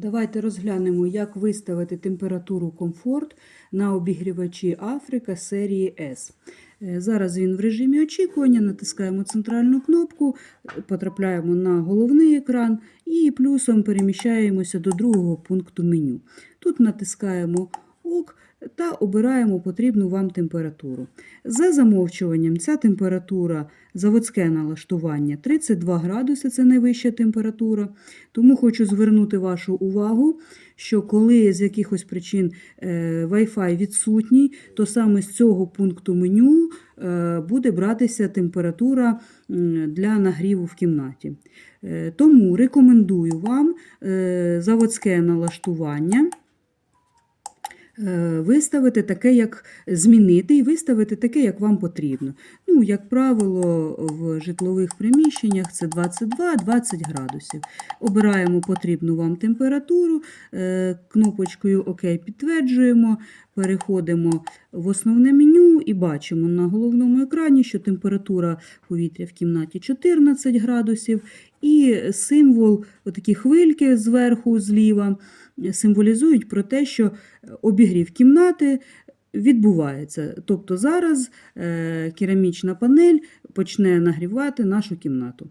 Давайте розглянемо, як виставити температуру комфорт на обігрівачі Африка серії S. Е, Зараз він в режимі очікування, натискаємо центральну кнопку, потрапляємо на головний екран і плюсом переміщаємося до другого пункту меню. Тут натискаємо та обираємо потрібну вам температуру. За замовчуванням, ця температура, заводське налаштування 32 градуси це найвища температура. Тому хочу звернути вашу увагу, що коли з якихось причин е, Wi-Fi відсутній, то саме з цього пункту меню е, буде братися температура для нагріву в кімнаті. Е, Тому рекомендую вам заводське налаштування виставити таке, як змінити, і виставити таке, як вам потрібно. Ну, як правило, в житлових приміщеннях це 22-20 градусів. Обираємо потрібну вам температуру, е, кнопочкою ОК підтверджуємо, переходимо в основне меню і бачимо на головному екрані, що температура повітря в кімнаті 14 градусів, і символ, отакі хвильки зверху, зліва, символізують про те, що обігрів кімнати відбувається. Тобто зараз е, керамічна панель почне нагрівати нашу кімнату.